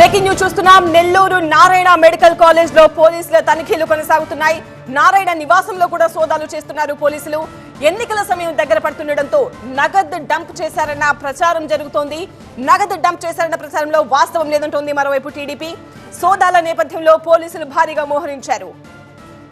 Breaking news చూస్తున్నాం. Nellore Narayana medical కాలేజ్లో పోలీసుల తనిఖీలు కొనసాగుతున్నాయి. నారాయణ నివాసంలో కూడా సోదాలు చేస్తున్నారు పోలీసులు. ఎన్నికల సమయం దగ్గర పడుతుండటంతో నగదు డంప్ చేశారన్న ప్రచారం జరుగుతోంది. నగదు డంప్ చేశారన్న ప్రచారంలో వాస్తవం లేదంటోంది మరోవైపు టీడీపీ. సోదాల నేపథ్యంలో పోలీసులు భారీగా మోహరించారు.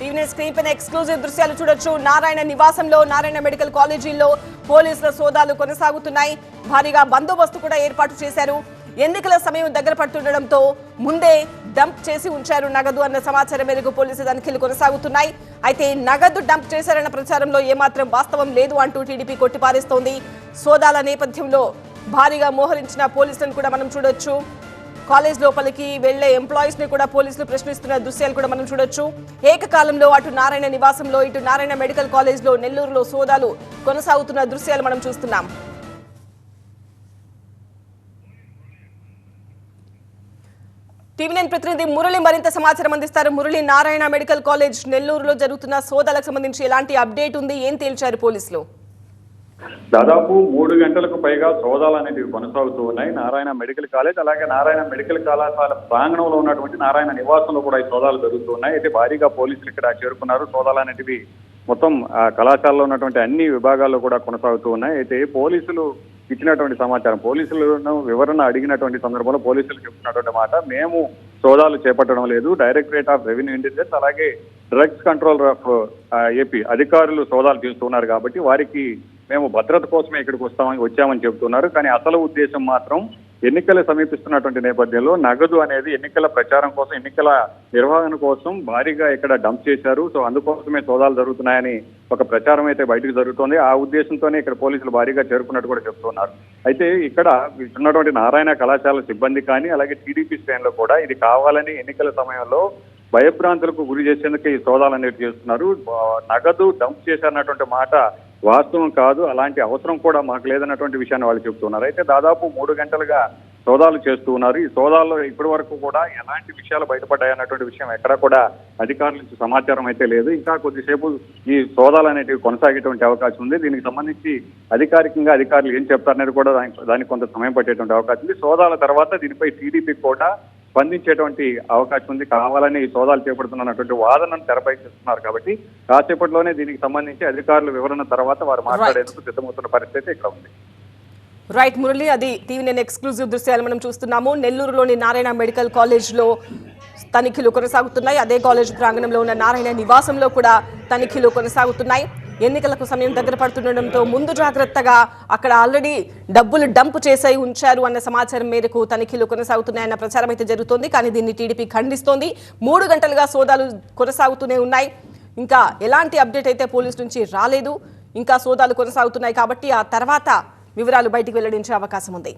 టీవీ స్క్రీన్ పైన ఎక్స్క్లూజివ్ దృశ్యాలు చూడొచ్చు. నారాయణ నివాసంలో నారాయణ మెడికల్ కాలేజీలో పోలీసుల సోదాలు కొనసాగుతున్నాయి. భారీగా బందోబస్తు కూడా ఏర్పాటు చేశారు. ఎన్నికల సమయం దగ్గర పడుతుండటంతో ముందే డంప్ చేసి ఉంచారు నగదు అన్న సమాచారం మేరకు పోలీసు తనిఖీలు కొనసాగుతున్నాయి. అయితే నగదు డంప్ చేశారన్న ప్రచారంలో ఏమాత్రం వాస్తవం లేదు అంటూ టీడీపీ కొట్టిపారేస్తోంది. సోదాల నేపథ్యంలో భారీగా మోహరించిన పోలీసులను కూడా మనం చూడొచ్చు. కాలేజ్ లోపలికి వెళ్ళే ఎంప్లాయీస్ని కూడా పోలీసులు ప్రశ్నిస్తున్న దృశ్యాలు కూడా మనం చూడొచ్చు. ఏకకాలంలో అటు నారాయణ నివాసంలో ఇటు నారాయణ మెడికల్ కాలేజ్లో నెల్లూరులో సోదాలు కొనసాగుతున్న దృశ్యాలు మనం చూస్తున్నాం. టీవీ నైన్ ప్రతినిధి మురళి మరింత సమాచారం అందిస్తారు. మురళి నారాయణ మెడికల్ కాలేజ్ నెల్లూరులో జరుగుతున్న సోదాలకు సంబంధించి ఎలాంటి అప్డేట్ ఉంది? ఏం తేల్చారు పోలీసులు? దాదాపు మూడు గంటలకు పైగా సోదాలు అనేటివి కొనసాగుతూ ఉన్నాయి. నారాయణ మెడికల్ కాలేజ్ అలాగే నారాయణ మెడికల్ కళాశాల ప్రాంగణంలో ఉన్నటువంటి నారాయణ నివాసంలో కూడా ఈ సోదాలు జరుగుతూ ఉన్నాయి. అయితే భారీగా పోలీసులు ఇక్కడ చేరుకున్నారు. సోదాలు అనేటివి మొత్తం ఆ కళాశాలలో ఉన్నటువంటి అన్ని విభాగాల్లో కూడా కొనసాగుతూ ఉన్నాయి. అయితే పోలీసులు ఇచ్చినటువంటి సమాచారం. పోలీసులను వివరణ అడిగినటువంటి సందర్భంలో పోలీసులు చెప్తున్నటువంటి మాట మేము సోదాలు చేపట్టడం లేదు. డైరెక్టరేట్ ఆఫ్ రెవెన్యూ ఇంటెలిజెన్స్ అలాగే డ్రగ్స్ కంట్రోల్ ఆఫ్ ఏపీ అధికారులు సోదాలు చేస్తున్నారు కాబట్టి వారికి మేము భద్రత కోసమే ఇక్కడికి వస్తామని వచ్చామని చెబుతున్నారు కానీ అసలు ఉద్దేశం మాత్రం ఎన్నికలు సమీపిస్తున్నటువంటి నేపథ్యంలో నగదు అనేది ఎన్నికల ప్రచారం కోసం ఎన్నికల నిర్వహణ కోసం భారీగా ఇక్కడ డంప్ చేశారు. సో అందుకోసమే సోదాలు జరుగుతున్నాయని ఒక ప్రచారం అయితే బయటకు జరుగుతోంది. ఆ ఉద్దేశంతోనే ఇక్కడ పోలీసులు భారీగా చేరుకున్నట్టు కూడా చెప్తున్నారు. అయితే ఇక్కడ ఉన్నటువంటి నారాయణ కళాశాల సిబ్బంది కానీ అలాగే టీడీపీ శ్రేణులు కూడా ఇది కావాలని ఎన్నికల సమయంలో భయభ్రాంతులకు గురి చేసేందుకు ఈ సోదాలు అనేవి చేస్తున్నారు. నగదు డంప్ చేశారన్నటువంటి మాట వాస్తవం కాదు. అలాంటి అవసరం కూడా మాకు లేదన్నటువంటి విషయాన్ని వాళ్ళు చెబుతున్నారు అయితే దాదాపు మూడు గంటలుగా సోదాలు చేస్తూ ఉన్నారు. ఈ సోదాల్లో ఇప్పటి వరకు కూడా ఎలాంటి విషయాలు బయటపడ్డాయి అన్నటువంటి విషయం ఎక్కడా కూడా అధికారుల నుంచి సమాచారం అయితే లేదు. ఇంకా కొద్దిసేపు ఈ సోదాలు అనేటివి కొనసాగేటువంటి అవకాశం ఉంది. దీనికి సంబంధించి అధికారికంగా అధికారులు ఏం చెప్తారనేది కూడా దానికి దానికి కొంత సమయం పట్టేటువంటి అవకాశం ఉంది. సోదాల తర్వాత దీనిపై టీడీపీ కూడా స్పందించేటువంటి అవకాశం ఉంది. కావాలని ఈ సోదాలు చేపడుతున్నటువంటి వాదనను తెరపై చేస్తున్నారు కాబట్టి కాసేపట్లోనే దీనికి సంబంధించి అధికారుల వివరణ తర్వాత వారు మాట్లాడేందుకు సిద్ధమవుతున్న పరిస్థితి ఇక్కడ ఉంది. రైట్ మురళి అది టీవీ నేను ఎక్స్క్లూజివ్ దృశ్యాలు మనం చూస్తున్నాము. నెల్లూరులోని నారాయణ మెడికల్ కాలేజ్లో తనిఖీలు కొనసాగుతున్నాయి. అదే కాలేజ్ ప్రాంగణంలో ఉన్న నారాయణ నివాసంలో కూడా తనిఖీలు కొనసాగుతున్నాయి. ఎన్నికలకు సమయం దగ్గర పడుతుండటంతో ముందు జాగ్రత్తగా అక్కడ ఆల్రెడీ డబ్బులు డంప్ చేసాయి ఉంచారు అన్న సమాచారం మేరకు తనిఖీలు కొనసాగుతున్నాయన్న ప్రచారం అయితే జరుగుతోంది. కానీ దీన్ని టీడీపీ ఖండిస్తోంది. మూడు గంటలుగా సోదాలు కొనసాగుతూనే ఉన్నాయి. ఇంకా ఎలాంటి అప్డేట్ అయితే పోలీస్ నుంచి రాలేదు. ఇంకా సోదాలు కొనసాగుతున్నాయి కాబట్టి ఆ తర్వాత వివరాలు బయటికి వెల్లడించే అవకాశం ఉంది.